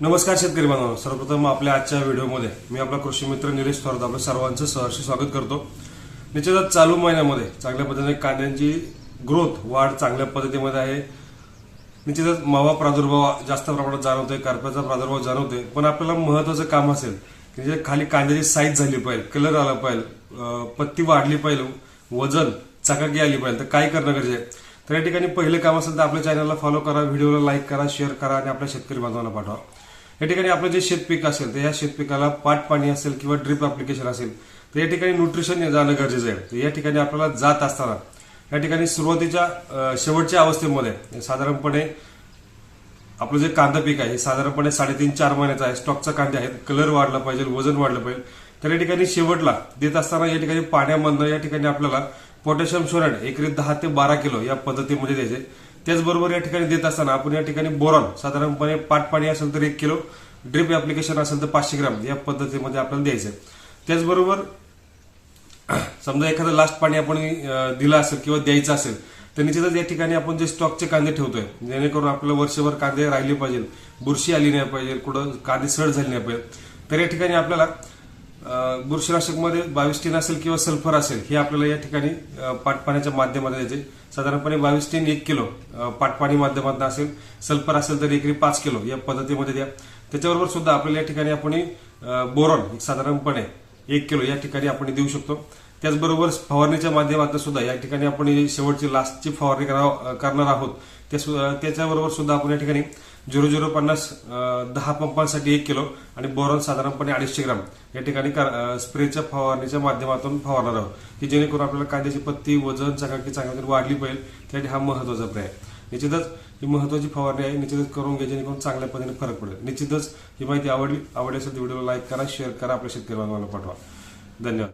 नमस्कार शेतकरी बांधव सर्वप्रथम आपल्या आजच्या व्हिडिओमध्ये मी आपला कृषी मित्र निलेश थोरात आपलं सर्वांचं सहर्ष स्वागत करतो. निश्चितच चालू महिन्यामध्ये चांगल्या पद्धतीने कांद्यांची ग्रोथ वाढ चांगल्या पद्धतीमध्ये आहे. निश्चितच मावा प्रादुर्भाव जास्त प्रमाणात जाणवतोय कारप्याचा प्रादुर्भाव जाणवतोय. पण आपल्याला महत्वाचं काम असेल की जे खाली कांद्याची साईज झाली पाहिजे कलर आला पाहिजे पत्ती वाढली पाहिजे वजन चकाकी आली पाहिजे तर काय करणं गरजेचं आहे? तर या ठिकाणी पहिलं काम असेल तर आपल्या चॅनलला फॉलो करा व्हिडिओला लाईक करा शेअर करा आणि आपल्या शेतकरी बांधवांना पाठवा. या ठिकाणी आपलं जे शेतपीक असेल तर या शेतपिकाला पाट पाणी असेल किंवा ड्रिप अप्लिकेशन असेल तर या ठिकाणी न्यूट्रिशन जाणं गरजेचं आहे. तर या ठिकाणी आपल्याला जात असताना या ठिकाणी सुरुवातीच्या शेवटच्या अवस्थेमध्ये साधारणपणे आपलं जे कांदा पीक आहे हे साधारणपणे साडेतीन चार महिन्याचं आहे. स्टॉकचा कांदे आहेत. कलर वाढला पाहिजे वजन वाढलं पाहिजे. तर या ठिकाणी शेवटला देत असताना या ठिकाणी पाण्यामधनं या ठिकाणी आपल्याला पोटॅशियम सोरेट एकरी दहा ते बारा किलो या पद्धतीमध्ये द्यायचे. त्याचबरोबर या ठिकाणी देत असताना आपण या ठिकाणी बोरॉन साधारणपणे पाट पाणी असेल तर एक किलो ड्रिप ऍप्लिकेशन असेल तर पाचशे ग्राम या पद्धतीमध्ये आपल्याला द्यायचं. त्याचबरोबर समजा एखादं लास्ट पाणी आपण दिलं असेल किंवा द्यायचं असेल तर निश्चितच या ठिकाणी आपण जे स्टॉकचे कांदे ठेवतोय जेणेकरून आपल्याला वर्षभर कांदे राहिले पाहिजे बुरशी आली नाही पाहिजे कुठं कांदे सड झाली नाही पाहिजे तर या ठिकाणी आपल्याला बुरशीनाशकमध्ये बावीस टीन असेल किंवा सल्फर असेल हे आपल्याला या ठिकाणी पाटपाण्याच्या माध्यमात द्यायचे साधारणपणे बावीस टीन एक किलो पाटपाणी माध्यमातून असेल सल्फर असेल तर एकरी पाच किलो या पद्धतीमध्ये द्या. त्याच्याबरोबर सुद्धा आपल्याला या ठिकाणी आपण बोरॉन साधारणपणे एक किलो या ठिकाणी आपण देऊ शकतो. त्याचबरोबर फवारणीच्या माध्यमातून सुद्धा या ठिकाणी आपण शेवटची लास्टची फवारणी करा- करणार आहोत. त्या सु- त्याच्याबरोबर सुद्धा आपण या ठिकाणी झिरो झिरो पन्नास दहा पंपांसाठी एक किलो आणि बोरॉन साधारणपणे अडीचशे ग्राम या ठिकाणी स्प्रेच्या फवारणीच्या माध्यमातून फवारणार आहोत. की जेणेकरून आपल्याला कांद्याची पत्ती वजन चकाकी चांगल्या वाढली पाहिजे. त्यासाठी हा महत्त्वाचा पर्याय आहे. निश्चितच ही महत्वाची फवारणी आहे. निश्चितच करून घ्या जेणेकरून चांगल्या पद्धतीने फरक पडेल. निश्चितच ही माहिती आवडली आवडली असेल व्हिडिओला लाईक करा शेअर करा. आपल्या शेतकरी बांधवांना पाठवा. धन्यवाद.